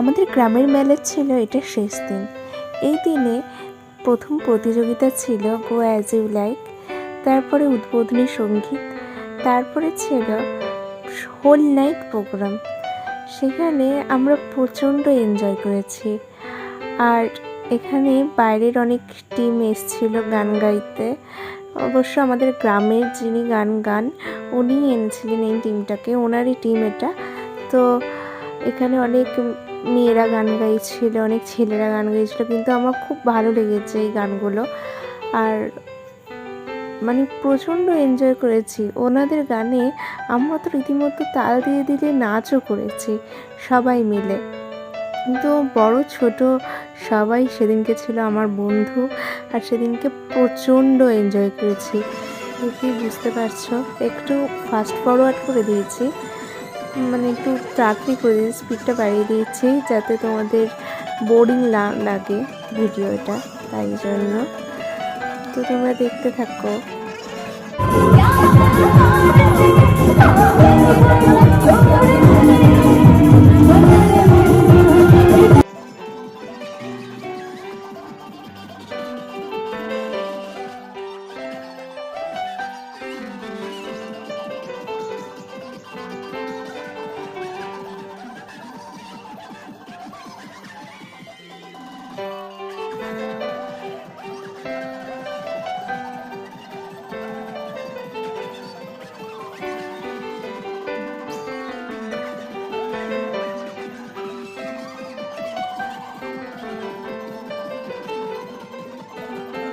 আমাদের গ্রামের মেলা ছিল, এটা শেষ দিন। এই দিনে প্রথম প্রতিযোগিতা ছিল গো অ্যাজ ইউ লাইক তারপরে উদ্বোধনী সংগীত, তারপরে ছিল হোল নাইট প্রোগ্রাম সেখানে আমরা প্রচণ্ড এনজয় করেছি। আর এখানে বাইরের অনেক টিম এসছিল গান গাইতে। অবশ্য আমাদের গ্রামের যিনি গান গান উনি এনেছিলেন এই টিমটাকে ওনারই টিম এটা। তো এখানে অনেক মেয়েরা গান গাইছিল, অনেক ছেলেরা গান গাইছিল, কিন্তু আমার খুব ভালো লেগেছে এই গানগুলো। আর মানে প্রচণ্ড এনজয় করেছি। ওনাদের গানে আমরা তো রীতিমতো তাল দিয়ে দিলে নাচও করেছি, সবাই মিলে। কিন্তু বড়, ছোট সবাই সেদিনকে ছিল আমার বন্ধু আর সেদিনকে প্রচণ্ড এনজয় করেছি। তুমি দেখি, বুঝতে পারছ? একটু ফাস্ট ফরওয়ার্ড করে দিয়েছি। মানে একটু তাড়াতাড়ি করে স্পিডটা বাড়িয়ে দিয়েছি যাতে তোমাদের বোরিং লাগে ভিডিওটা, তাই জন্য। তো তোমরা দেখতে থাকো।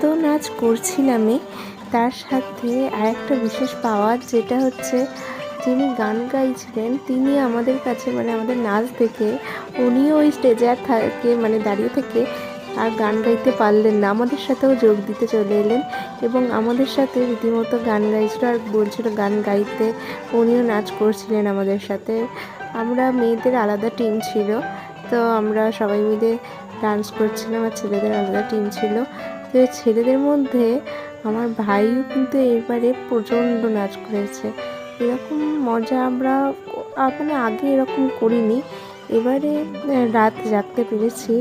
তো নাচ করছিলামই। তার সাথে আরেকটা বিশেষ পাওয়ার, যেটা হচ্ছে যিনি গান গাইছিলেন, তিনি আমাদের কাছে মানে আমাদের নাচ দেখে উনিও ওই স্টেজে আর থাকে মানে দাঁড়িয়ে থেকে আর গান গাইতে পারলেন না। আমাদের সাথেও যোগ দিতে চলে এলেন এবং আমাদের সাথে রীতিমতো গান গাইছিল আর বলছিল গান গাইতে। উনিও নাচ করছিলেন আমাদের সাথে। আমরা মেয়েদের আলাদা টিম ছিল, তো আমরা সবাই মিলে ডান্স করছিলাম আর ছেলেদের আলাদা টিম ছিল। তো ছেলেদের মধ্যে আমার ভাইও কিন্তু এবারে প্রচণ্ড নাচ করেছে। এরকম মজা আমরা মানে আগে এরকম করিনি। এবারে রাত জাগতে পেরেছি।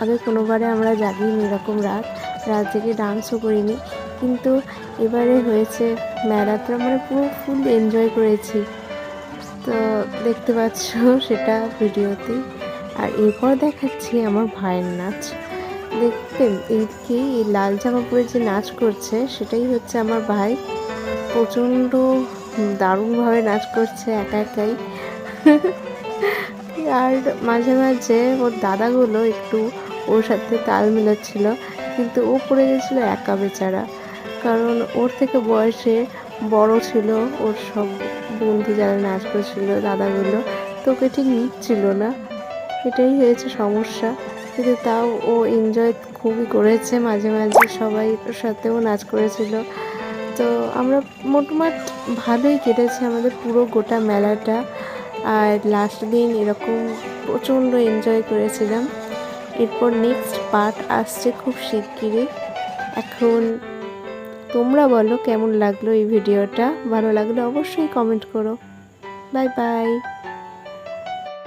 আগে কোনোবারে আমরা জাগিনি এরকম রাত। রাত জেগে ডান্সও করিনি। কিন্তু এবারে হয়েছে মেলাতে মানে পুরো ফুল এনজয় করেছি। তো দেখতে পাচ্ছ সেটা ভিডিওতে আর এরপর দেখাচ্ছি আমার ভাইয়ের নাচ। দেখবেন এইদিকে এই লাল জামা পরে যে নাচ করছে, সেটাই হচ্ছে আমার ভাই। প্রচণ্ড দারুণভাবে নাচ করছে একা একাই। আর মাঝে মাঝে ওর দাদাগুলো একটু ওর সাথে তাল মিলাচ্ছিল, কিন্তু ও পড়ে গেছিল একা বেচারা। কারণ ওর থেকে বয়সে বড় ছিল, ওর সব বন্ধু যারা নাচ করছিল, দাদাগুলো, তো ওকে ঠিক নিচ্ছিল না। এটাই হয়েছে সমস্যা। কিন্তু তাও ও এনজয় খুবই করেছে। মাঝে মাঝে সবাই সাথেও নাচ করেছিল। তো আমরা মোটমাট ভালোই কেটেছে আমাদের পুরো গোটা মেলাটা। আর লাস্ট দিন এরকম প্রচণ্ড এনজয় করেছিলাম। এরপর নেক্সট পার্ট আসছে খুব শিগগিরই। এখন তোমরা বলো কেমন লাগল এই ভিডিওটা ভালো লাগলে অবশ্যই কমেন্ট করো। Bye bye